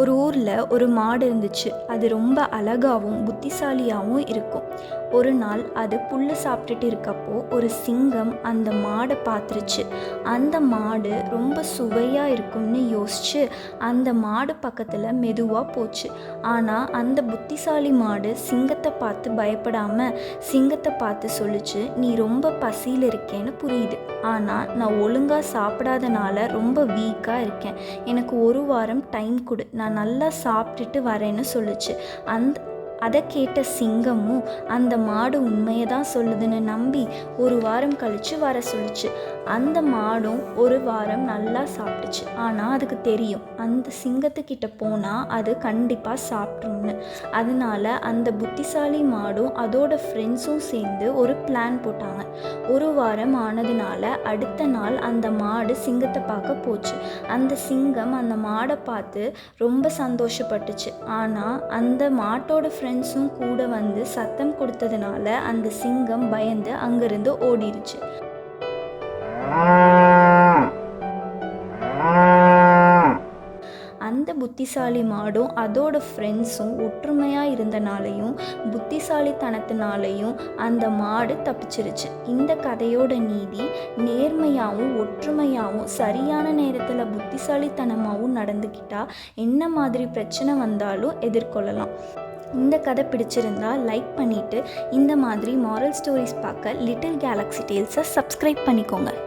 ஒரு ஊரில் ஒரு மாடு இருந்துச்சு. அது ரொம்ப அழகாகவும் புத்திசாலியாகவும் இருக்கும். ஒரு நாள் அது புல்லு சாப்பிட்டுட்டு இருக்கப்போ ஒரு சிங்கம் அந்த மாடை பார்த்துருச்சு அந்த மாடு ரொம்ப சுவையாக இருக்கும்னு யோசிச்சு அந்த மாடு பக்கத்தில் மெதுவாக போச்சு. ஆனால் அந்த புத்திசாலி மாடு சிங்கத்தை பார்த்து பயப்படாமல் சிங்கத்தை பார்த்து சொல்லுச்சு நீ ரொம்ப பசியில் இருக்கேன்னு புரியுது. ஆனால் நான் ஒழுங்காக சாப்பிடாதனால ரொம்ப வீக்காக இருக்கேன். எனக்கு ஒரு வாரம் டைம் கொடு. நான் நான் நல்லா சாப்பிட்டுட்டு வரேன்னு சொல்லுச்சு. அந்த அதை கேட்ட சிங்கமும் அந்த மாடு உண்மையை தான் சொல்லுதுன்னு நம்பி ஒரு வாரம் கழித்து வர சொல்லுச்சு. அந்த மாடும் ஒரு வாரம் நல்லா சாப்பிட்டுச்சு. ஆனால் அதுக்கு தெரியும். அந்த சிங்கத்துக்கிட்ட போனால் அது கண்டிப்பாக சாப்பிட்ரும்னு அதனால அந்த புத்திசாலி மாடும் அதோட ஃப்ரெண்ட்ஸும் சேர்ந்து ஒரு பிளான் போட்டாங்க. ஒரு வாரம் ஆனதுனால அடுத்த நாள் அந்த மாடு சிங்கத்தை பார்க்க போச்சு. அந்த சிங்கம் அந்த மாடை பார்த்து ரொம்ப சந்தோஷப்பட்டுச்சு. ஆனால் அந்த மாட்டோட ஃப்ரெண்ட்ஸும் கூட வந்து சத்தம் கொடுத்ததுனால அந்த சிங்கம் பயந்து அங்கிருந்து ஓடிடுச்சு அந்த புத்திசாலி மாடும் அதோட ஃப்ரெண்ட்ஸும் ஒற்றுமையாக இருந்தனாலையும் புத்திசாலித்தனத்தினாலையும் அந்த மாடு தப்பிச்சிருச்சு. இந்த கதையோட நீதி நேர்மையாகவும் ஒற்றுமையாகவும் சரியான நேரத்தில் புத்திசாலித்தனமாகவும் நடந்துக்கிட்டா என்ன மாதிரி பிரச்சனை வந்தாலும் எதிர்கொள்ளலாம். இந்த கதை பிடிச்சிருந்தா லைக் பண்ணிவிட்டு இந்த மாதிரி மாரல் ஸ்டோரிஸ் பார்க்க லிட்டில் கேலக்ஸி டேல்ஸை சப்ஸ்கிரைப் பண்ணிக்கோங்க.